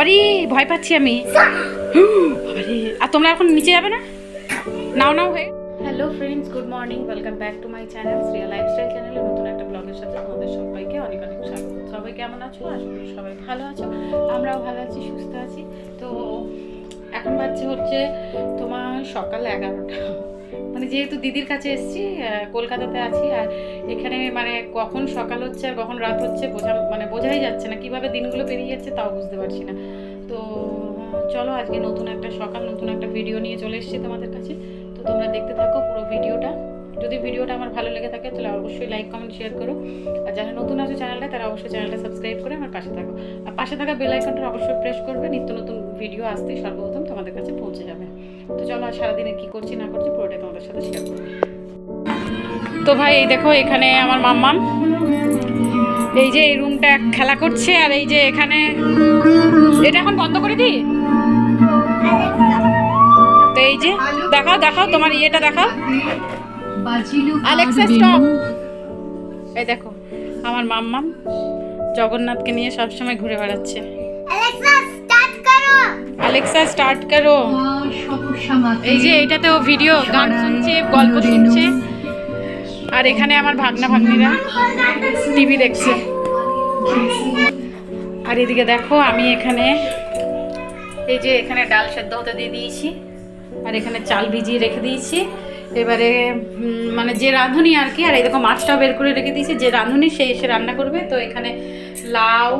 বাবারি, ভয় পাচ্ছি আমি। আর তোমরা এখন নিচে যাবে না? নাও নাও, হয়ে hello friends good morning welcome back to my channel Shriya lifestyle চ্যানেলে নতুন একটা ব্লগের সাথে তোমাদের সবাইকে অনেক অনেক স্বাগত। সবাই কেমন আছো? আশা করি সবাই ভালো আছো। আমরাও ভালো আছি, সুস্থ আছি। তো এখন বাজছে হচ্ছে তোমার সকাল এগারোটা। মানে যেহেতু দিদির কাছে এসেছি কলকাতাতে আছি, আর এখানে মানে কখন সকাল হচ্ছে আর কখন রাত হচ্ছে বোঝা মানে বোঝাই যাচ্ছে না, কীভাবে দিনগুলো পেরিয়ে যাচ্ছে তাও বুঝতে পারছি না। তো চলো আজকে নতুন একটা সকাল, নতুন একটা ভিডিও নিয়ে চলে এসেছি তোমাদের কাছে। তো তোমরা দেখতে থাকো পুরো ভিডিওটা যদি ভিডিওটা আমার ভালো লেগে থাকে তাহলে অবশ্যই লাইক কমেন্ট শেয়ার করো। আর যারা নতুন আছে চ্যানেলটা তারা অবশ্যই চ্যানেলটা সাবস্ক্রাইব করে আমার পাশে থাকো। আর পাশে থাকা বেল আইকনটা অবশ্যই প্রেস করবে। নিত্য নতুন ভিডিও আসতেই সর্বপ্রথম তোমাদের কাছে পৌঁছে যাবে। তো চলো আর সারাদিনে কী করছি না করছি পুরোটাই তোমাদের সাথে শেয়ার করব। তো ভাই, এই দেখো এখানে আমার মাম্মাম। এই যে এই রুমটা খেলা করছে, আর এই যে এখানে এটা এখন বন্ধ করে দিই? তো এই যে, দেখাও দেখাও, তোমার ইয়েটা দেখাও। আলেক্সা স্টপ এই দেখো, আমার মাম্মাম জগন্নাথকে নিয়ে সবসময় ঘুরে বেড়াচ্ছে। অ্যালেক্সা স্টার্ট করো এই যে এইটাতে ও ভিডিও গান শুনছে গল্প শুনছে। আর এখানে আমার ভাগনা ভাগ্নিরা টিভি দেখছে। আর এদিকে দেখো আমি এখানে এই যে এখানে ডাল সেদ্ধ হতে দিয়ে দিয়েছি। আর এখানে চাল ভিজিয়ে রেখে দিয়েছি। এবারে মানে যে রাঁধুনি আর কি আর দেখো মাছটাও বের করে রেখে দিয়েছি। যে রাঁধুনি সে এসে রান্না করবে। তো এখানে লাউ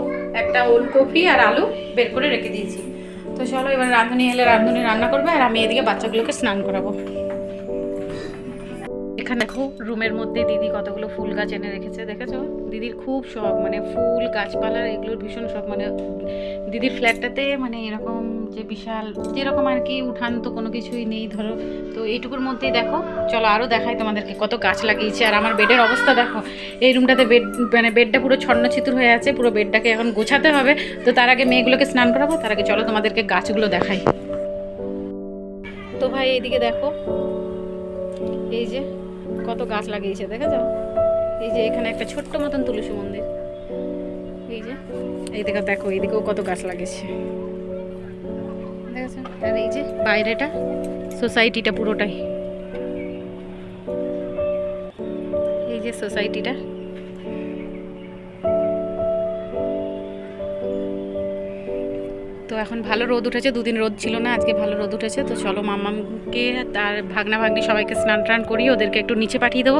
একটা ওলকপি আর আলু বের করে রেখে দিয়েছি। তো চলো এবার রাঁধুনি এলে রাঁধুনি রান্না করবে আর আমি এদিকে বাচ্চাগুলোকে স্নান করাবো। এখানে দেখো, রুমের মধ্যে দিদি কতগুলো ফুল গাছ এনে রেখেছে, দেখেছ? দিদির খুব শখ মানে ফুল গাছপালার এগুলোর ভীষণ শখ মানে দিদির ফ্ল্যাটটাতে মানে এরকম যে বিশাল, যেরকম আর কি উঠান তো কোনো কিছুই নেই, ধরো। তো এইটুকুর মধ্যেই দেখো, চলো আরও দেখাই তোমাদেরকে কত গাছ লাগিয়েছে। আর আমার বেডের অবস্থা দেখো, এই রুমটাতে বেড মানে বেডটা পুরো ছন্ন ছিতুর হয়ে আছে, পুরো বেডটাকে এখন গোছাতে হবে। তো তার আগে মেয়েগুলোকে স্নান করাবো, তার আগে চলো তোমাদেরকে গাছগুলো দেখাই। তো ভাই, এইদিকে দেখো, এই যে কত গাছ লাগিয়েছে, দেখেছ? এই যে এখানে একটা ছোট্ট মতন তুলসী মন্দির। এই যে, এই দেখো দেখো, এইদিকেও কত গাছ লাগিয়েছে। আর এই যে বাইরেটা, সোসাইটিটা পুরোটাই। এই যে সোসাইটিটা। তো এখন ভালো রোদ উঠেছে, দুদিন রোদ ছিল না, আজকে ভালো রোদ উঠেছে। তো চলো মাম্মামকে তার ভাগনা ভাগ্নি সবাইকে স্নান টান করিয়ে ওদেরকে একটু নিচে পাঠিয়ে দেবো।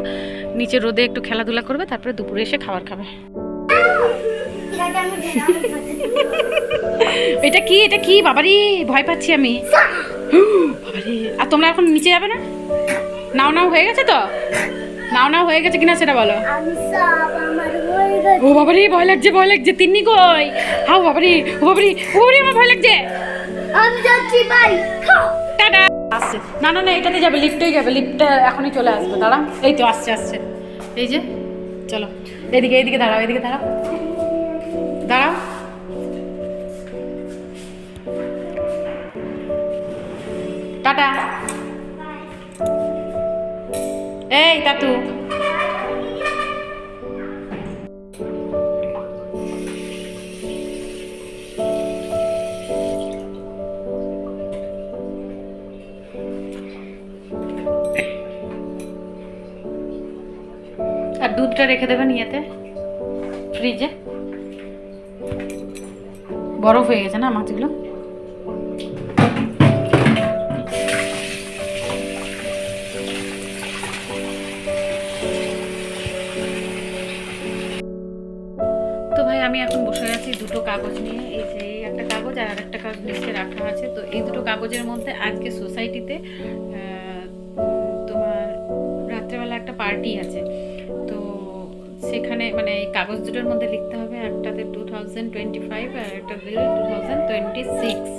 নিচে রোদে একটু খেলাধুলা করবে, তারপরে দুপুরে এসে খাবার খাবে। এটা কি? এটা কি? বাবারি, ভয় পাচ্ছি আমি। আর তোমরা এখন নিচে যাবে না? নাও নাও, হয়ে গেছে তো? নাও নাও হয়ে গেছে কিনা সেটা বলো। ও বাবারি ভয় লাগছে ভয় লাগছে তিন্নি কই? হাও বাবারি ও বাবারি ও বাবারি আমার ভয় লাগছে। আমি যাচ্ছি বাই টাটা। আসছে। না না না এটাতে যাবে লিফটেই যাবে লিফটটা এখনই চলে আসবে দাঁড়া। এই তো আসছে আসছে। এই যে চলো। এদিকে এদিকে দাঁড়াও এদিকে দাঁড়াও। দাঁড়াও। টাটা। এই তাতু আর দুধটা রেখে দেবেন ইয়েতে ফ্রিজে বরফ হয়ে গেছে না মাছগুলো? আমি এখন বসে আছি দুটো কাগজ নিয়ে। এই যে একটা কাগজ আর একটা কাগজ নিচে রাখা আছে। তো এই দুটো কাগজের মধ্যে আজকে সোসাইটিতে তোমার রাত্রেবেলা একটা পার্টি আছে। তো সেখানে মানে এই কাগজ দুটোর মধ্যে লিখতে হবে একটাতে টু থাউজেন্ড টোয়েন্টি ফাইভ আর একটা টু থাউজেন্ড টোয়েন্টি সিক্স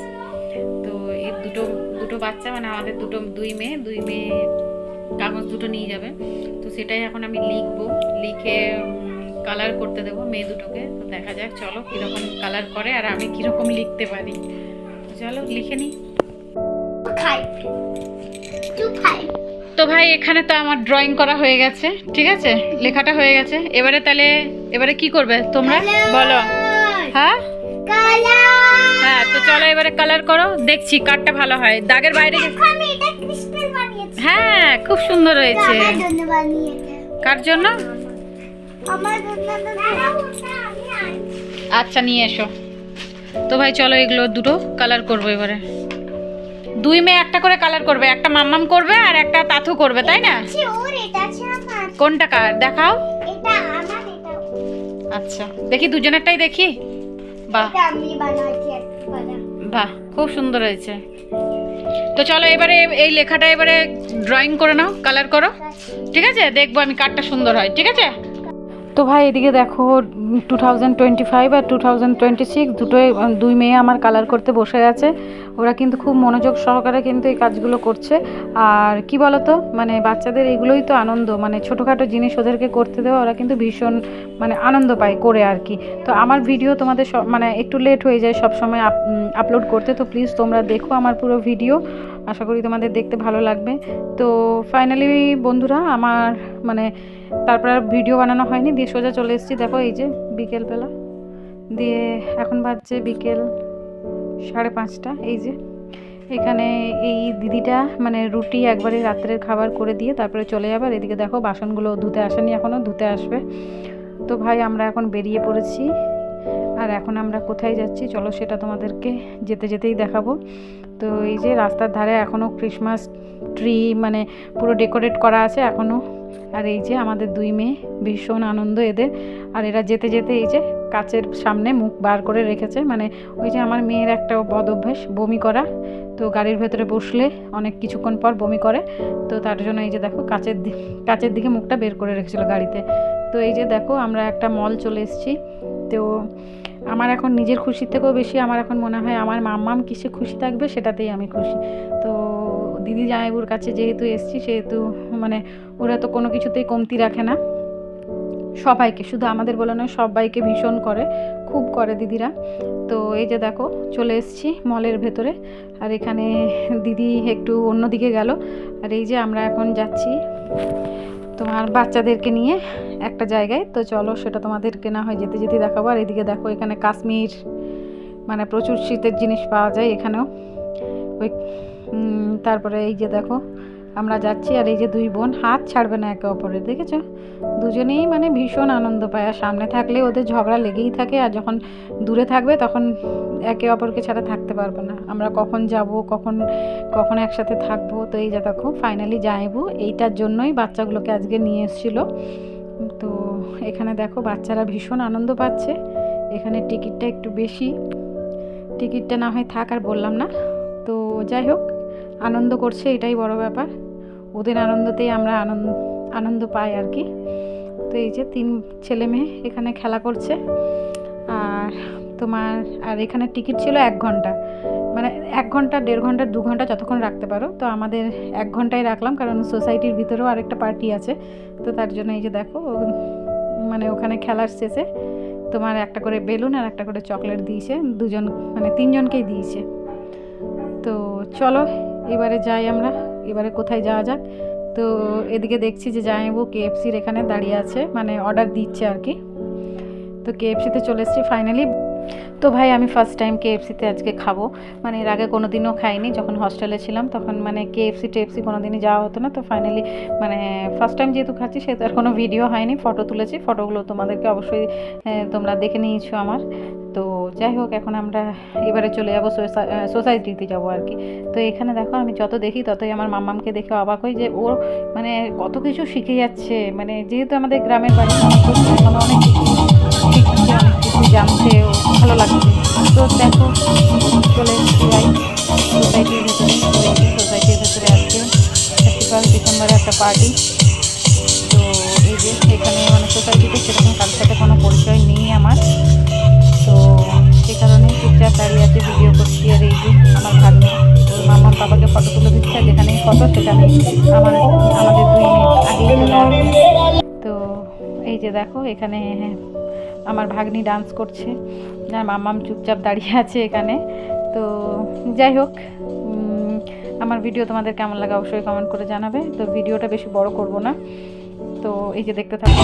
তো এই দুটো দুটো বাচ্চা মানে আমাদের দুটো, দুই মেয়ে দুই মেয়ে কাগজ দুটো নিয়ে যাবে। তো সেটাই এখন আমি লিখব। লিখে কালার করতে দেবো মেয়ে দুটোকে। তো দেখা যাক চলো কীরকম কালার করে আর আমি কীরকম লিখতে পারি। চলো লিখে নিই। তো ভাই এখানে তো আমার ড্রয়িং করা হয়ে গেছে ঠিক আছে? লেখাটা হয়ে গেছে। এবারে তাহলে এবারে কি করবে তোমরা? বলো। হ্যাঁ? হ্যাঁ তো চলো এবারে কালার করো দেখছি কারটা ভালো হয়। দাগের বাইরে হ্যাঁ খুব সুন্দর হয়েছে। কার জন্য? আচ্ছা নিয়ে এসো। তো ভাই চলো এগুলো দুটো কালার করব এবারে। দুই মেয়ে একটা করে কালার করবে একটা মাম্মাম করবে আর একটা তাথু করবে তাই না? কোনটা কার দেখাও। আচ্ছা দেখি দুজনেরটাই দেখি। বাহ। বাহ খুব সুন্দর হয়েছে। তো চলো এবারে এই লেখাটা এবারে ড্রয়িং করে নাও কালার করো। ঠিক আছে? দেখব আমি কারটা সুন্দর হয় ঠিক আছে? তো ভাই, এদিকে দেখো টু থাউজেন্ড টোয়েন্টি ফাইভ আর টু থাউজেন্ড টোয়েন্টি সিক্স দুটোই দুই মেয়ে আমার কালার করতে বসে আছে ওরা কিন্তু খুব মনোযোগ সহকারে কিন্তু এই কাজগুলো করছে। আর কি বলতো মানে বাচ্চাদের এগুলোই তো আনন্দ। মানে ছোটোখাটো জিনিস ওদেরকে করতে দেওয়া, ওরা কিন্তু ভীষণ মানে আনন্দ পায় করে আর কি। তো আমার ভিডিও তোমাদের সব মানে একটু লেট হয়ে যায় সব সময় আপলোড করতে। তো প্লিজ তোমরা দেখো আমার পুরো ভিডিও আশা করি তোমাদের দেখতে ভালো লাগবে। তো ফাইনালি বন্ধুরা, আমার মানে তারপর আর ভিডিও বানানো হয়নি, দিয়ে সোজা চলে এসেছি। দেখো এই যে বিকেলবেলা। দিয়ে এখন বাজছে বিকেল সাড়ে পাঁচটা। এই যে এখানে এই দিদিটা মানে রুটি একবারে রাত্রের খাবার করে দিয়ে তারপরে চলে যাবে। আর এদিকে দেখো বাসনগুলো ধুতে আসেনি এখনও ধুতে আসবে। তো ভাই, আমরা এখন বেরিয়ে পড়েছি। আর এখন আমরা কোথায় যাচ্ছি? চলো সেটা তোমাদেরকে যেতে যেতেই দেখাবো। তো এই যে রাস্তার ধারে এখনও ক্রিসমাস ট্রি মানে পুরো ডেকোরেট করা আছে এখনও আর এই যে আমাদের দুই মেয়ে ভীষণ আনন্দ এদের। আর এরা যেতে যেতে এই যে কাচের সামনে মুখ বার করে রেখেছে। মানে ওই যে আমার মেয়ের একটা বদ অভ্যেস, বমি করা। তো গাড়ির ভেতরে বসলে অনেক কিছুক্ষণ পর বমি করে। তো তার জন্য এই যে দেখো কাচের কাচের দিকে মুখটা বের করে রেখেছিল গাড়িতে। তো এই যে দেখো আমরা একটা মল চলে এসেছি। তো আমার এখন নিজের খুশির থেকেও বেশি আমার এখন মনে হয় আমার মাম্মাম কিসে খুশি থাকবে সেটাতেই আমি খুশি। তো দিদি জামাইবুর কাছে যেহেতু এসছি, সেহেতু মানে ওরা তো কোনো কিছুতেই কমতি রাখে না। সবাইকে, শুধু আমাদের বলে নয়, সবাইকে ভীষণ করে, খুব করে দিদিরা। তো এই যে দেখো, চলে এসেছি মলের ভেতরে। আর এখানে দিদি একটু অন্যদিকে গেল। আর এই যে আমরা এখন যাচ্ছি তোমার বাচ্চাদেরকে নিয়ে একটা জায়গায়। তো চলো সেটা তোমাদেরকে না হয় যেতে যেতে দেখাবো। আর এদিকে দেখো, এখানে কাশ্মীর মানে প্রচুর শীতের জিনিস পাওয়া যায় এখানেও। ওই তারপরে এই যে দেখো আমরা যাচ্ছি আর এই যে দুই বোন হাত ছাড়বে না একে অপরের, দেখেছ? দুজনেই মানে ভীষণ আনন্দ পায়। আর সামনে থাকলে ওদের ঝগড়া লেগেই থাকে আর যখন দূরে থাকবে তখন একে অপরকে ছাড়া থাকতে পারবে না। আমরা কখন যাব, কখন কখন একসাথে থাকব, তো এই যে দেখো ফাইনালি যাইবো। এইটার জন্যই বাচ্চাগুলোকে আজকে নিয়ে এসেছিল। তো এখানে দেখো, বাচ্চারা ভীষণ আনন্দ পাচ্ছে। এখানে টিকিটটা একটু বেশি। টিকিটটা না হয় থাক আর বললাম না। তো যাই হোক আনন্দ করছে, এটাই বড় ব্যাপার। ওদের আনন্দতেই আমরা আনন্দ আনন্দ পাই আর কি। তো এই যে তিন ছেলে মেয়ে এখানে খেলা করছে। আর তোমার, আর এখানে টিকিট ছিল এক ঘণ্টা। মানে এক ঘণ্টা, দেড় ঘণ্টা, দু ঘণ্টা যতক্ষণ রাখতে পারো। তো আমাদের এক ঘন্টায় রাখলাম, কারণ সোসাইটির ভিতরেও আরেকটা পার্টি আছে। তো তার জন্য এই যে দেখো মানে ওখানে খেলার শেষে তোমার একটা করে বেলুন আর একটা করে চকলেট দিয়েছে। দুজন মানে তিনজনকেই দিয়েছে। তো চলো এবারে যাই আমরা, এবারে কোথায় যাওয়া যাক? তো এদিকে দেখছি যে জামাইবু কেএফসির এখানে দাঁড়িয়ে আছে মানে অর্ডার দিচ্ছে আর কি। তো কেএফসিতে চলে এসেছি ফাইনালি তো ভাই, আমি ফার্স্ট টাইম কেএফসিতে আজকে খাব। মানে এর আগে কোনো দিনও খাইনি, যখন হস্টেলে ছিলাম তখন মানে কেএফসি টেএফসি কোনো দিনই যাওয়া হতো না। তো ফাইনালি মানে ফার্স্ট টাইম যেহেতু খাচ্ছি, সেহেতু আর কোনো ভিডিও হয়নি। ফটো তুলেছি। ফটোগুলো তোমাদেরকে অবশ্যই তোমরা দেখে নিয়েছো আমার। তো যাই হোক, এখন আমরা এবারে চলে যাব সোসাইটিতে যাব আর কি। তো এখানে দেখো, আমি যত দেখি ততই আমার মাম্মামকে দেখে অবাক হই যে ও মানে কত কিছু শিখে যাচ্ছে। মানে যেহেতু আমাদের গ্রামের বাড়ি অনেক কিছু ও, ভালো লাগছে। তো দেখো, চলে ভাই সোসাইটির ভেতরে সোসাইটির ভেতরে আজকে। থার্টি ফার্স্ট ডিসেম্বরে একটা পার্টি তো এই যে এখানে মানে সোসাইটিতে সেরকম কারোর সাথে কোনো পরিচয় নেই আমার। কারণে দাঁড়িয়ে আছে ভিডিও করছি আর এই আমার ভাগ্নি। ওর মামার বাবাকে ফটো তুলে দিচ্ছে যেখানেই ফটো সেখানে আমার আমাদের দুই মিনিট আসবে। তো এই যে দেখো, এখানে আমার ভাগ্নি ডান্স করছে। আর মাম্মাম চুপচাপ দাঁড়িয়ে আছে এখানে। তো যাই হোক আমার ভিডিও তোমাদের কেমন লাগে অবশ্যই কমেন্ট করে জানাবে। তো ভিডিওটা বেশি বড় করব না। তো এই যে দেখতে থাকো।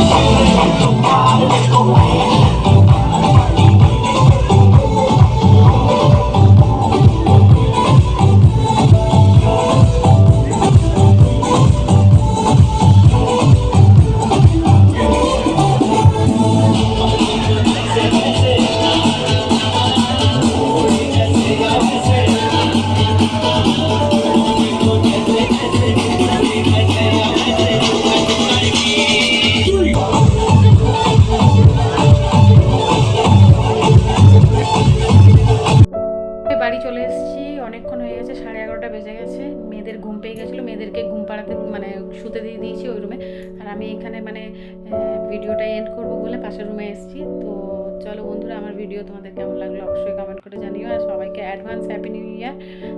যাচ্ছি তো চলো বন্ধুরা, আমার ভিডিও তোমাদের কেমন লাগল অবশ্যই কমেন্ট করে জানিও। আর সবাইকে অ্যাডভান্স হ্যাপি নিউ ইয়ার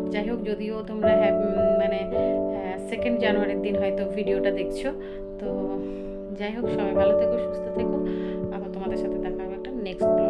যাই হোক, যদিও তোমরা হ্যাপ- মানে সেকেন্ড জানুয়ারির দিন হয়তো ভিডিওটা দেখছ। তো যাই হোক, সবাই ভালো থেকো, সুস্থ থেকো। আবার তোমাদের সাথে দেখা হবে একটা নেক্সট